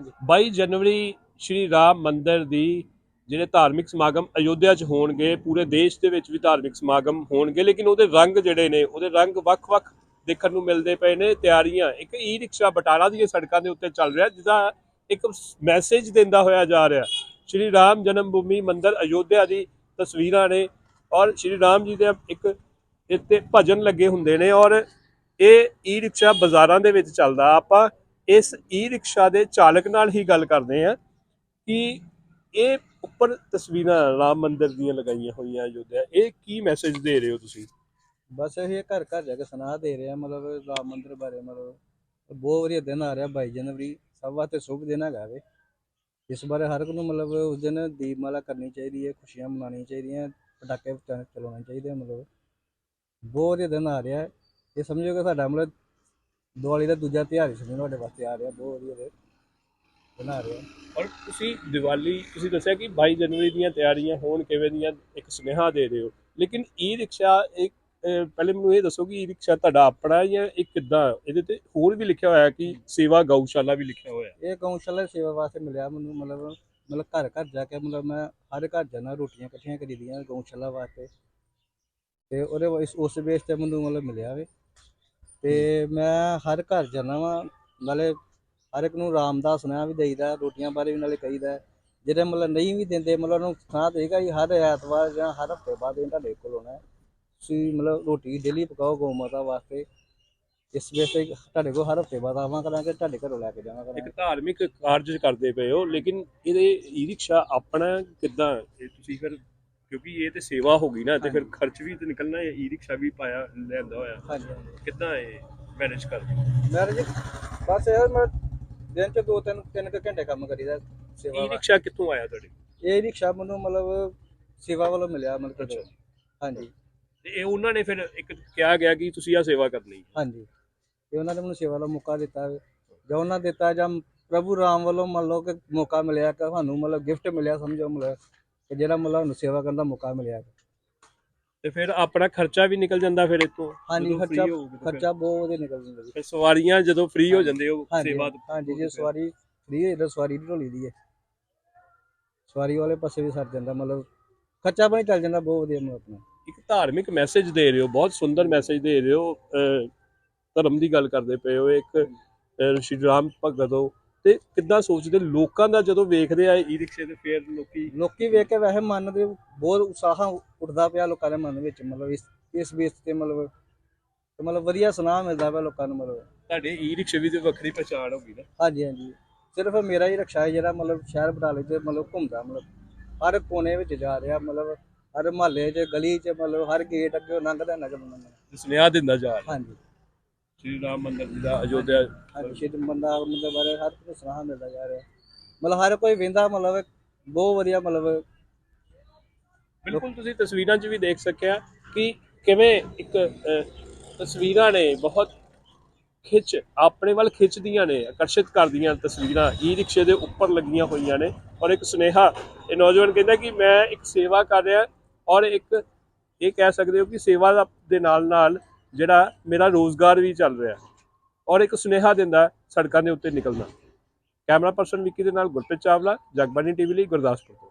ਹਾਂਜੀ। 22 ਜਨਵਰੀ ਸ਼੍ਰੀ ਰਾਮ ਮੰਦਿਰ ਦੀ ਜਿਹੜੇ ਧਾਰਮਿਕ ਸਮਾਗਮ ਅਯੋਧਿਆ 'ਚ ਹੋਣਗੇ, ਪੂਰੇ ਦੇਸ਼ ਦੇ ਵਿੱਚ ਵੀ ਧਾਰਮਿਕ ਸਮਾਗਮ ਹੋਣਗੇ, ਲੇਕਿਨ ਉਹਦੇ ਰੰਗ ਜਿਹੜੇ ਨੇ, ਉਹਦੇ ਰੰਗ ਵੱਖ-ਵੱਖ ਦੇਖਣ ਨੂੰ ਮਿਲਦੇ ਪਏ ਨੇ, ਤਿਆਰੀਆਂ, ਇੱਕ ਈ ਰਿਕਸ਼ਾ ਬਟਾਲਾ ਦੀਆਂ ਸੜਕਾਂ ਦੇ ਉੱਤੇ ਚੱਲ ਰਿਹਾ, ਜਿਹਦਾ ਇੱਕ ਮੈਸੇਜ ਦਿੰਦਾ ਹੋਇਆ ਜਾ ਰਿਹਾ। ਸ਼੍ਰੀ ਰਾਮ ਜਨਮ ਭੂਮੀ ਮੰਦਿਰ ਅਯੋਧਿਆ ਦੀ ਤਸਵੀਰਾਂ ਨੇ ਔਰ ਸ਼੍ਰੀ ਰਾਮ ਜੀ ਦੇ ਇੱਕ ਇੱਥੇ ਭਜਨ ਲੱਗੇ ਹੁੰਦੇ ਨੇ ਔਰ ਇਹ ਈ ਰਿਕਸ਼ਾ ਬਾਜ਼ਾਰਾਂ ਦੇ ਵਿੱਚ ਚੱਲਦਾ। ਆਪਾਂ ਇਸ ਈ ਰਿਕਸ਼ਾ ਦੇ ਚਾਲਕ ਨਾਲ ਹੀ ਗੱਲ ਕਰਦੇ ਆ ਕਿ ਇਹ ਉੱਪਰ ਤਸਵੀਰਾਂ ਰਾਮ ਮੰਦਿਰ ਦੀਆਂ ਲਗਾਈਆਂ ਹੋਈਆਂ ਅਯੋਧਿਆ, ਇਹ ਕੀ ਮੈਸੇਜ ਦੇ ਰਹੇ ਹੋ ਤੁਸੀਂ? ਬਸ ਇਹ ਘਰ ਘਰ ਜਾ ਕੇ ਸੁਣਾ ਦੇ ਰਿਹਾ ਮਤਲਬ ਰਾਮ ਮੰਦਿਰ ਬਾਰੇ ਮਤਲਬ ਬਹੁਤ ਵਧੀਆ ਦਿਨ ਆ ਰਿਹਾ 22 ਜਨਵਰੀ, ਸਭ ਵਾਸਤੇ ਸ਼ੁਭ ਦਿਨ ਹੈਗਾ ਵੇ ਇਸ ਬਾਰੇ ਹਰ ਇੱਕ ਨੂੰ ਮਤਲਬ ਉਸ ਦਿਨ ਦੀਪਮਾਲਾ ਕਰਨੀ ਚਾਹੀਦੀ ਹੈ, ਖੁਸ਼ੀਆਂ ਮਨਾਉਣੀਆਂ ਚਾਹੀਦੀਆਂ, ਪਟਾਕੇ ਚਲਾਉਣੇ ਚਾਹੀਦੇ ਆ, ਮਤਲਬ ਬਹੁਤ ਵਧੀਆ ਦਿਨ ਆ ਰਿਹਾ। ਇਹ ਸਮਝੋ ਕਿ ਸਾਡਾ ਮਤਲਬ ਦੀਵਾਲੀ ਦਾ ਦੂਜਾ ਤਿਉਹਾਰ ਹੀ ਸਮਝੋ ਤੁਹਾਡੇ ਵਾਸਤੇ ਆ ਰਿਹਾ ਬਹੁਤ ਵਧੀਆ ਦਿਨ ਆ ਰਿਹਾ ਔਰ ਤੁਸੀਂ ਦੀਵਾਲੀ ਤੁਸੀਂ ਦੱਸਿਆ ਕਿ 22 ਜਨਵਰੀ ਦੀਆਂ ਤਿਆਰੀਆਂ ਹੋਣ ਕਿਵੇਂ ਦੀਆਂ ਇੱਕ ਸੁਨੇਹਾ ਦੇ ਹੋ ਲੇਕਿਨ ਈ ਰਿਕਸ਼ਾ ਇੱਕ ਪਹਿਲੇ ਮੈਨੂੰ ਇਹ ਦੱਸੋ ਕਿ ਈ ਰਿਕਸ਼ਾ ਤੁਹਾਡਾ ਆਪਣਾ ਹੈ ਜਾਂ ਇਹ ਕਿੱਦਾਂ? ਇਹਦੇ ਤੇ ਹੋਰ ਵੀ ਲਿਖਿਆ ਹੋਇਆ ਕਿ ਸੇਵਾ ਗਊਸ਼ਾਲਾ ਵੀ ਲਿਖਿਆ ਹੋਇਆ ਇਹ ਗਊਸ਼ਾਲਾ ਦੀ ਸੇਵਾ ਵਾਸਤੇ ਮਿਲਿਆ ਮੈਨੂੰ ਮਤਲਬ ਮਤਲਬ ਘਰ ਘਰ ਜਾ ਕੇ ਮਤਲਬ ਮੈਂ ਹਰ ਘਰ ਜਾਣਾ ਰੋਟੀਆਂ ਇਕੱਠੀਆਂ ਕਰੀਦੀਆਂ ਗਊਸ਼ਾਲਾ ਵਾਸਤੇ। ਤੇ ਉਹਦੇ ਇਸ- ਉਸ ਬੇਸ ਤੇ ਮੈਨੂੰ ਮਤਲਬ ਮਿਲਿਆ ਵੇ। ਤੇ ਮੈਂ ਹਰ ਘਰ ਜਾਣਾ ਵਾਂ, ਨਾਲੇ ਹਰ ਇੱਕ ਨੂੰ ਰਾਮਦਾਸ ਸੁਨੇਹਾ ਵੀ ਦੇਈਦਾ, ਰੋਟੀਆਂ ਬਾਰੇ ਵੀ ਨਾਲੇ ਕਹੀਦਾ। ਜਿਹੜੇ ਮਤਲਬ ਨਹੀਂ ਵੀ ਦਿੰਦੇ, ਮਤਲਬ ਉਹਨੂੰ ਸੁਣਾ ਦੇਗਾ ਜੀ ਹਰ ਐਤਵਾਰ ਜਾਂ ਹਰ ਹਫ਼ਤੇ ਬਾਅਦ ਇਹ ਤੁਹਾਡੇ ਕੋਲ ਆਉਣਾ। ਤੁਸੀਂ ਮਤਲਬ ਰੋਟੀ ਡੇਲੀ ਪਕਾਓ ਗਊ ਮਾਤਾ ਵਾਸਤੇ। ਇਸ ਬੇਸ ਤੁਹਾਡੇ ਕੋਲ ਹਰ ਹਫ਼ਤੇ ਬਾਅਦ ਆਵਾਂ ਕਰਾਂਗੇ, ਤੁਹਾਡੇ ਘਰੋਂ ਲੈ ਕੇ ਜਾਵਾਂ ਕਰਾਂਗੇ। ਇੱਕ ਧਾਰਮਿਕ ਕਾਰਜ ਕਰਦੇ ਪਏ ਹੋ, ਲੇਕਿਨ ਇਹਦੇ ਈ ਰਿਕਸ਼ਾ ਆਪਣਾ ਕਿੱਦਾਂ? ਤੁਸੀਂ ਫਿਰ ਕਿਉਂਕਿ ਇਹ ਤੇ ਸੇਵਾ ਹੋ ਗਈ ਨਾ ਤੇ ਫਿਰ ਖਰਚ ਵੀ ਤੇ ਨਿਕਲਣਾ ਹੈ ਈ ਰਿਕਸ਼ਾ ਵੀ ਪਾਇਆ ਲੈਂਦਾ ਹੋਇਆ। ਹਾਂਜੀ ਕਿੱਦਾਂ ਇਹ ਮੈਨੇਜ ਕਰਦੇ ਮੈਰਿਜ ਬਸ ਇਹ ਮੈਂ ਦਿਨ ਚ ਦੋ ਤਿੰਨ ਤਿੰਨ ਕੁ ਘੰਟੇ ਕੰਮ ਕਰੀਦਾ ਸੇਵਾ ਈ ਵਾ। ਰਿਕਸ਼ਾ ਕਿੱਥੋਂ ਆਇਆ ਤੁਹਾਡੇ? ਇਹ ਰਿਕਸ਼ਾ ਮੈਨੂੰ ਮਤਲਬ ਸੇਵਾ ਵੱਲੋਂ ਮਿਲਿਆ ਮਤਲਬ ਕਿ। ਹਾਂਜੀ। ਤੇ ਇਹ ਉਹਨਾਂ ਨੇ ਫਿਰ ਇੱਕ ਕਿਹਾ ਗਿਆ ਕਿ ਤੁਸੀਂ ਆ ਸੇਵਾ ਕਰਨੀ ਹਾਂਜੀ। ਤੇ ਉਹਨਾਂ ਨੇ ਮੈਨੂੰ ਸੇਵਾ ਦਾ ਮੌਕਾ ਦਿੱਤਾ। ਜਾਂ ਉਹਨਾਂ ਦਿੱਤਾ ਜਾਂ ਪ੍ਰਭੂ ਰਾਮ ਵੱਲੋਂ ਮੰਨ ਲਓ ਕਿ ਮੌਕਾ ਮਿਲਿਆ ਕਿ ਤੁਹਾਨੂੰ ਮਤਲਬ ਗਿਫਟ ਮਿਲਿਆ ਸਮਝੋ ਮਤਲਬ। ਕਿ ਜਿਹੜਾ ਮਤਲਬ ਤੁਹਾਨੂੰ ਸੇਵਾ ਕਰਨ ਦਾ ਮੌਕਾ ਮਿਲਿਆ ਤੇ ਫਿਰ ਆਪਣਾ ਖਰਚਾ ਵੀ ਨਿਕਲ ਜਾਂਦਾ ਫਿਰ ਇਤੋਂ ਹਾਂਜੀ ਖਰਚਾ ਖਰਚਾ ਬਹੁਤ ਵਧੀਆ ਨਿਕਲ ਜਾਂਦਾ ਜੀ। ਫਿਰ ਸਵਾਰੀਆਂ ਜਦੋਂ ਫ੍ਰੀ ਹੋ ਜਾਂਦੇ ਹੋ ਹਾਂਜੀ ਸੇਵਾ ਹਾਂਜੀ ਜੇ ਸਵਾਰੀ ਫ੍ਰੀ ਹੋਈ ਤਾਂ ਸਵਾਰੀ ਦੀ ਢੋਲੀ ਦੀ ਹੈ। ਸਵਾਰੀ ਵਾਲੇ ਪਾਸੇ ਵੀ ਸਰ ਜਾਂਦਾ ਮਤਲਬ ਖਰਚਾ ਪਾਣੀ ਚੱਲ ਜਾਂਦਾ ਬਹੁਤ ਵਧੀਆ ਮਤਲਬ ਆਪਣਾ। ਇੱਕ ਧਾਰਮਿਕ ਮੈਸੇਜ ਦੇ ਰਹੇ ਹੋ ਬਹੁਤ ਸੁੰਦਰ ਮੈਸੇਜ ਦੇ ਰਹੇ ਹੋ। ਧਰਮ ਦੀ ਗੱਲ ਕਰਦੇ ਪਏ ਹੋ ਇੱਕ ਸ਼੍ਰੀ ਰਾਮ ਭਗਤ ਹੋ ਤੇ ਕਿੱਦਾਂ ਸੋਚਦੇ? ਲੋਕਾਂ ਦਾ ਜਦੋਂ ਵੇਖਦੇ ਆ ਈ ਰਿਕਸ਼ੇ ਤੇ ਫਿਰ ਲੋਕੀ ਲੋਕੀ ਵੇਖ ਕੇ ਵੈਸੇ ਮਨ ਦੇ ਬਹੁਤ ਉਤਸ਼ਾਹ ਉੱਠਦਾ ਪਿਆ ਲੋਕਾਂ ਦੇ ਮਨ ਵਿੱਚ ਮਤਲਬ ਇਸ ਇਸ ਬੇਸ ਤੇ ਮਤਲਬ ਤੇ ਮਤਲਬ ਵਧੀਆ ਸੁਨਾਹ ਮਿਲਦਾ ਪਿਆ ਲੋਕਾਂ ਨੂੰ ਮਤਲਬ। ਤੁਹਾਡੇ ਈ ਰਿਕਸ਼ੇ ਵੀ ਤੇ ਵੱਖਰੀ ਪਛਾਣ ਹੋਗੀ ਨਾ। ਹਾਂਜੀ ਹਾਂਜੀ। ਸਿਰਫ ਮੇਰਾ ਹੀ ਰਕਸ਼ਾ ਹੈ ਜਿਹੜਾ ਮਤਲਬ ਸ਼ਹਿਰ ਬਟਾਲੇ ਤੇ ਮਤਲਬ ਘੁੰਮਦਾ ਮਤਲਬ ਹਰ ਕੋਨੇ ਵਿੱਚ ਜਾ ਰਿਹਾ ਮਤਲਬ ਹਰ ਮਹੱਲੇ 'ਚ ਗਲੀ 'ਚ ਮਤਲਬ ਹਰ ਗੇਟ ਅੱਗੇ ਲੰਘਦਾ ਨਗਰ ਬੰਦਾ ਸੁਨੇਹਾ ਦਿੰਦਾ ਜਾ ਰਿਹਾ। ਹਾਂਜੀ। ਸ਼੍ਰੀ ਰਾਮ ਮੰਦਿਰ ਜੀ ਦਾ ਅਯੋਧਿਆ ਹਾਂਜੀ ਬੰਦਾ ਮਤਲਬ ਬਾਰੇ ਹਰ ਕੋਈ ਸੁਨਾਹ ਮਿਲਦਾ ਜਾ ਰਿਹਾ। ਮਤਲਬ ਹਰ ਕੋਈ ਵੇਂਦਾ ਮਤਲਬ ਬਹੁਤ ਵਧੀਆ ਮਤਲਬ ਬਿਲਕੁਲ ਤੁਸੀਂ ਤਸਵੀਰਾਂ 'ਚ ਵੀ ਦੇਖ ਸਕਿਆ ਕਿ ਕਿਵੇਂ ਇੱਕ ਅਹ, ਤਸਵੀਰਾਂ ਨੇ ਬਹੁਤ ਖਿੱਚ ਆਪਣੇ ਵੱਲ ਖਿੱਚਦੀਆਂ ਨੇ ਆਕਰਸ਼ਿਤ ਕਰਦੀਆਂ ਤਸਵੀਰਾਂ। ਈ ਰਿਕਸ਼ੇ ਦੇ ਉੱਪਰ ਲੱਗੀਆਂ ਹੋਈਆਂ ਨੇ ਔਰ ਇੱਕ ਸੁਨੇਹਾ ਇਹ ਨੌਜਵਾਨ ਕਹਿੰਦਾ ਕਿ ਮੈਂ ਇੱਕ ਸੇਵਾ ਕਰ ਰਿਹਾ ਔਰ ਇੱਕ ਇਹ ਕਹਿ ਸਕਦੇ ਹੋ ਕਿ ਸੇਵਾ ਦਾ- ਦੇ ਨਾਲ ਨਾਲ ਜਿਹੜਾ ਮੇਰਾ ਰੋਜ਼ਗਾਰ ਵੀ ਚੱਲ ਰਿਹਾ ਔਰ ਇੱਕ ਸੁਨੇਹਾ ਦਿੰਦਾ ਸੜਕਾਂ ਦੇ ਉੱਤੇ ਨਿਕਲਣਾ। ਕੈਮਰਾ ਪਰਸਨ ਵਿੱਕੀ ਦੇ ਨਾਲ ਗੁਰਪ੍ਰੀਤ ਚਾਵਲਾ ਜਗਬਾਨੀ ਟੀਵੀ ਲਈ ਗੁਰਦਾਸਪੁਰ ਤੋਂ।